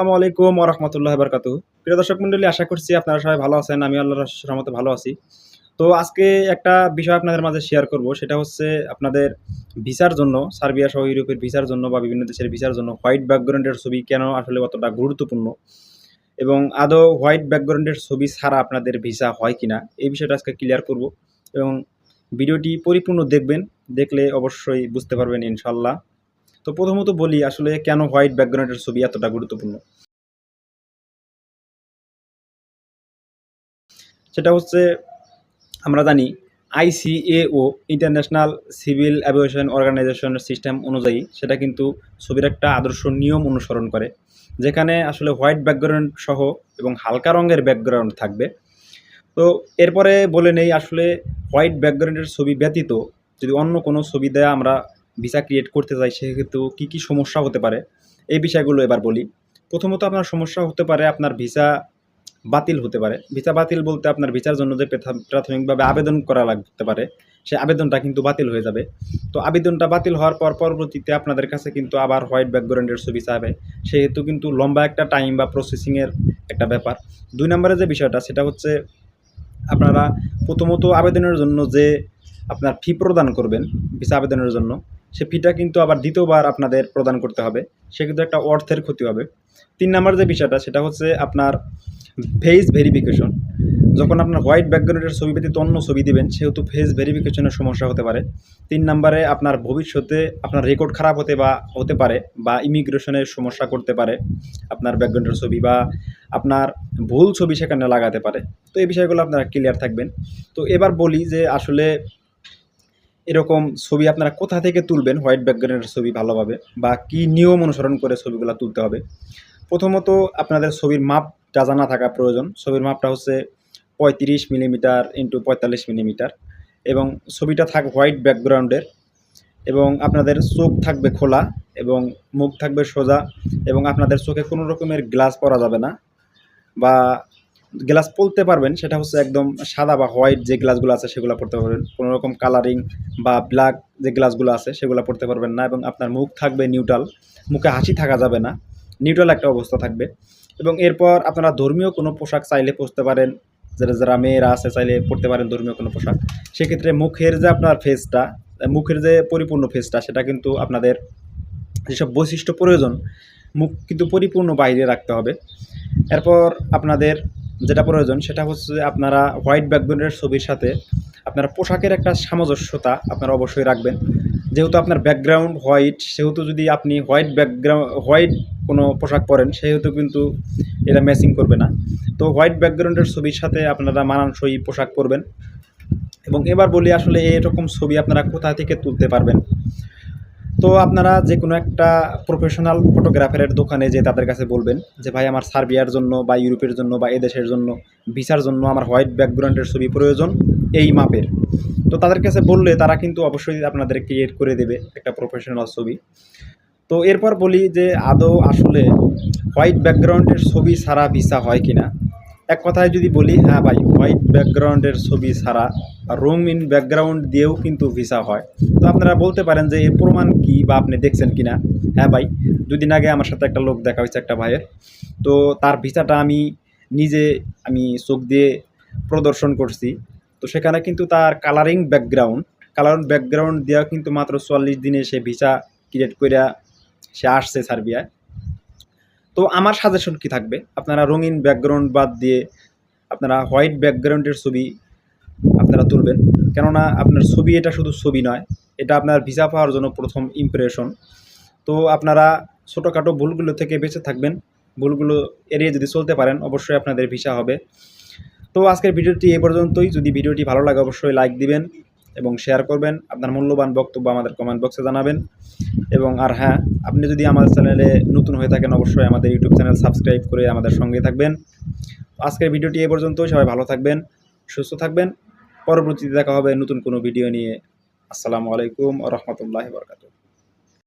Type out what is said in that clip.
আসসালামু আলাইকুম ওয়া রাহমাতুল্লাহি ওয়া বারাকাতুহু। প্রিয় দর্শক মণ্ডলী, আশা করছি আপনারা সবাই ভালো আছেন। আমি আল্লাহর রহমতে ভালো আছি। তো আজকে একটা বিষয় আপনাদের মাঝে শেয়ার করব। সেটা হচ্ছে আপনাদের ভিসার জন্য, সার্বিয়া সহ ইউরোপের ভিসার জন্য বা বিভিন্ন দেশের ভিসার জন্য হোয়াইট ব্যাকগ্রাউন্ডের ছবি কেন আসলে অতটা গুরুত্বপূর্ণ এবং আদৌ হোয়াইট ব্যাকগ্রাউন্ডের ছবি ছাড়া আপনাদের ভিসা হয় কিনা, এই বিষয়টা আজকে ক্লিয়ার করব এবং ভিডিওটি পরিপূর্ণ দেখবেন, দেখলে অবশ্যই বুঝতে পারবেন ইনশাল্লাহ তো প্রথমত বলি আসলে কেন হোয়াইট ব্যাকগ্রাউন্ডের ছবি এতটা গুরুত্বপূর্ণ? সেটা হচ্ছে আমরা জানি আইসিএও ইন্টারন্যাশনাল সিভিল অ্যাভিয়েশন অর্গানাইজেশনের সিস্টেম অনুযায়ী সেটা কিন্তু ছবির একটা আদর্শ নিয়ম অনুসরণ করে, যেখানে আসলে হোয়াইট ব্যাকগ্রাউন্ড সহ এবং হালকা রঙের ব্যাকগ্রাউন্ড থাকবে। তো এরপরে বলে নেই আসলে হোয়াইট ব্যাকগ্রাউন্ডের ছবি ব্যতীত যদি অন্য কোনো ছবি দেয়া আমরা ভিসা ক্রিয়েট করতে চাই সেক্ষেত্রেও কী কী সমস্যা হতে পারে? এই বিষয়গুলো এবার বলি। প্রথমত আপনার সমস্যা হতে পারে আপনার ভিসা বাতিল হতে পারে। ভিসা বাতিল বলতে আপনার ভিসার জন্য যে প্রাথমিকভাবে আবেদন করা লাগতে পারে সেই আবেদনটা কিন্তু বাতিল হয়ে যাবে। তো আবেদনটা বাতিল হওয়ার পর পরবর্তীতে আপনাদের কাছে কিন্তু আবার হোয়াইট ব্যাকগ্রাউন্ডের ছবি চাবে সেহেতু কিন্তু লম্বা একটা টাইম বা প্রসেসিংয়ের একটা ব্যাপার। দুই নম্বরে যে বিষয়টা, সেটা হচ্ছে আপনারা প্রথমত আবেদনের জন্য যে আপনার ফি প্রদান করবেন ভিসা আবেদনের জন্য সে ফিটা কিন্তু আবার দ্বিতীয়বার আপনাদের প্রদান করতে হবে, সে কিন্তু একটা অর্থের ক্ষতি হবে। তিন নম্বর যে বিষয়টা, সেটা হচ্ছে আপনার ফেস ভেরিফিকেশন যখন আপনার হোয়াইট ব্যাকগ্রাউন্ডের ছবি ব্যতীত অন্য ছবি দিবেন, সেহেতু ফেস ভেরিফিকেশনের সমস্যা হতে পারে। তিন নম্বরে আপনার ভবিষ্যতে আপনার রেকর্ড খারাপ হতে বা, হতে পারে বা ইমিগ্রেশনের সমস্যা করতে পারে আপনার ব্যাকগ্রাউন্ডের ছবি বা আপনার ভুল ছবি সেখানে লাগাতে পারে। তো এই বিষয়গুলো আপনারা ক্লিয়ার থাকবেন। তো এবার বলি যে আসলে এরকম ছবি আপনারা কোথা থেকে তুলবেন? হোয়াইট ব্যাকগ্রাউন্ডের ছবি ভালোভাবে বা কি নিয়ম অনুসরণ করে ছবিগুলো তুলতে হবে? প্রথমত আপনাদের ছবির মাপটা জানা থাকা প্রয়োজন। ছবির মাপটা হচ্ছে পঁয়ত্রিশ মিলিমিটার ইন্টু পঁয়তাল্লিশ মিলিমিটার এবং ছবিটা থাক হোয়াইট ব্যাকগ্রাউন্ডের এবং আপনাদের চোখ থাকবে খোলা এবং মুখ থাকবে সোজা এবং আপনাদের চোখে কোনো রকমের গ্লাস পরা যাবে না বা গ্লাস পরতে পারবেন, সেটা হচ্ছে একদম সাদা বা হোয়াইট যে গ্লাসগুলো আছে সেগুলো পরতে পারবেন। কোনো রকম কালারিং বা ব্ল্যাক যে গ্লাসগুলো আছে সেগুলো পরতে পারবেন না এবং আপনার মুখ থাকবে নিউট্রাল। মুখে হাসি থাকা যাবে না। নিউট্রাল একটা অবস্থা থাকবে। এবং এরপর আপনারা ধর্মীয় কোনো পোশাক চাইলে পরতে পারেন। যারা যারা মেয়েরা আছে চাইলে পরতে পারেন ধর্মীয় কোনো পোশাক। সেক্ষেত্রে মুখের যে আপনার ফেসটা মুখের যে পরিপূর্ণ ফেসটা সেটা কিন্তু আপনাদের যেসব বৈশিষ্ট্য প্রয়োজন, মুখ কিন্তু পরিপূর্ণ বাইরে রাখতে হবে। এরপর আপনাদের যেটা প্রয়োজন সেটা হচ্ছে যে আপনারা হোয়াইট ব্যাকগ্রাউন্ডের ছবির সাথে আপনারা পোশাকের একটা সামঞ্জস্যতা আপনারা অবশ্যই রাখবেন। যেহেতু আপনার ব্যাকগ্রাউন্ড হোয়াইট, সেহেতু যদি আপনি হোয়াইট ব্যাকগ্রাউন্ড হোয়াইট কোনো পোশাক পরেন, সেহেতু কিন্তু এটা ম্যাচিং করবে না। তো হোয়াইট ব্যাকগ্রাউন্ডের ছবির সাথে আপনারা মানানসই পোশাক পরবেন। এবং এবার বলি আসলে এরকম ছবি আপনারা কোথা থেকে তুলতে পারবেন? তো আপনারা যে কোনো একটা প্রফেশনাল ফটোগ্রাফারের দোকানে যে তাদের কাছে বলবেন যে, ভাই, আমার সার্বিয়ার জন্য বা ইউরোপের জন্য বা এদেশের জন্য ভিসার জন্য আমার হোয়াইট ব্যাকগ্রাউন্ডের ছবি প্রয়োজন এই মাপের। তো তাদের কাছে বললে তারা কিন্তু অবশ্যই আপনাদের ক্রিয়েট করে দেবে একটা প্রফেশনাল ছবি। তো এরপর বলি যে, আদৌ আসলে হোয়াইট ব্যাকগ্রাউন্ডের ছবি ছাড়া ভিসা হয় কি না এক কথায় যদি বলি হ্যাঁ ভাই হোয়াইট ব্যাকগ্রাউন্ডের ছবি ছাড়া রঙিন ব্যাকগ্রাউন্ড দিয়েও কিন্তু ভিসা হয়। তো আপনারা বলতে পারেন যে এর প্রমাণ কি বা আপনি দেখছেন কি না হ্যাঁ ভাই, দুদিন আগে আমার সাথে একটা লোক দেখা হয়েছে একটা ভাইয়ের। তো তার ভিসাটা আমি নিজে, আমি চোখ দিয়ে প্রদর্শন করছি। তো সেখানে কিন্তু তার কালারিং ব্যাকগ্রাউন্ড কালারিং ব্যাকগ্রাউন্ড দেওয়া কিন্তু মাত্র চুয়াল্লিশ দিনে সে ভিসা ক্রিয়েট করে সে আসছে সার্বিয়ায়। তো আমার সাজেশন কি থাকবে? আপনারা রঙিন ব্যাকগ্রাউন্ড বাদ দিয়ে আপনারা হোয়াইট ব্যাকগ্রাউন্ডের ছবি আপনারা তুলবেন। কেননা আপনার ছবি এটা শুধু ছবি নয়, এটা আপনার ভিসা পাওয়ার জন্য প্রথম ইমপ্রেশন তো আপনারা ছোটোখাটো ভুলগুলো থেকে বেঁচে থাকবেন। ভুলগুলো এড়িয়ে যদি চলতে পারেন, অবশ্যই আপনাদের ভিসা হবে। তো আজকের ভিডিওটি এ পর্যন্তই। যদি ভিডিওটি ভালো লাগে, অবশ্যই লাইক দিবেন। এবং শেয়ার করবেন। আপনার মূল্যবান বক্তব্য আমাদের কমেন্ট বক্সে জানাবেন। এবং আর হ্যাঁ আপনি যদি আমাদের চ্যানেলে নতুন হয়ে থাকেন, অবশ্যই আমাদের ইউটিউব চ্যানেল সাবস্ক্রাইব করে আমাদের সঙ্গে থাকবেন। আজকের ভিডিওটি এ পর্যন্ত, সবাই ভালো থাকবেন, সুস্থ থাকবেন। পরবর্তীতে দেখা হবে নতুন কোনো ভিডিও নিয়ে। আসসালামু আলাইকুম রহমতুল্লাহ বরকাতুহ।